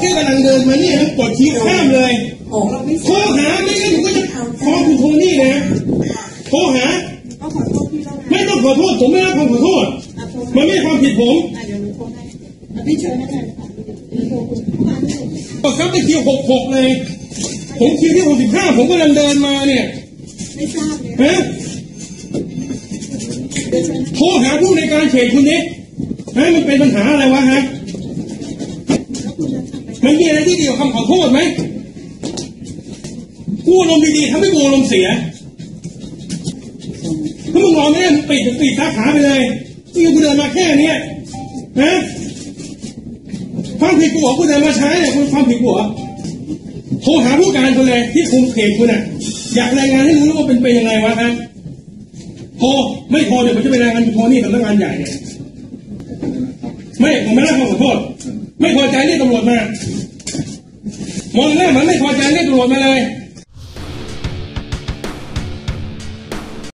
แค่กำลังเดินมาเนี่ยมันกดชี้ข้ามเลยโอ้เราไม่โทรหาไม่งั้นผมก็จะฟ้องคุณโทนี่นะโทรหาก็ขอโทษพี่แล้วนะไม่ต้องขอโทษผมไม่รับคำขอโทษอะโทรมันไม่ใช่ความผิดผมอะเดี๋ยวหนูโทรให้อะพี่เชิญนะกันค่ะเดี๋ยวโทรคุณเข้ามาที่หนูก็ครับไปคิวหกหกเลย ผมคิวที่หกสิบห้าผมกำลังเดินมาเนี่ยไม่ทราบเลยฮะเดี๋ยวเชิญนะโทรหาผู้ในการเขตคุณนี้ฮะมันเป็นปัญหาอะไรวะฮะ แล้วคุณจะทำไป มันมีอะไรที่ดียวคำขอโทษไหมกูอารมดีๆทำให้กูอารมเสีย ถ้ามึงรอไม่ได้ปิดปิดสาขาไปเลยนี่กูเดินมาแค่เนี้ยฮะความผิดกูเหรอกูเดินมาช้าเนี่ยคุณความผิดกูเหรอโทรหาผู้การคนเลยที่คุมเขตคุณอะ อยากรายงานให้รู้ว่าเป็นไปยังไงวะครับโทรไม่โทรเดี๋ยวผมจะไปรายงานโทรนี่สำนักงานใหญ่เนี่ยไม่ผมไม่รับคำขอโทษ ไม่พอใจเรียกตำรวจมามองหน้ามันไม่พอใจเรียกตำรวจมาเลย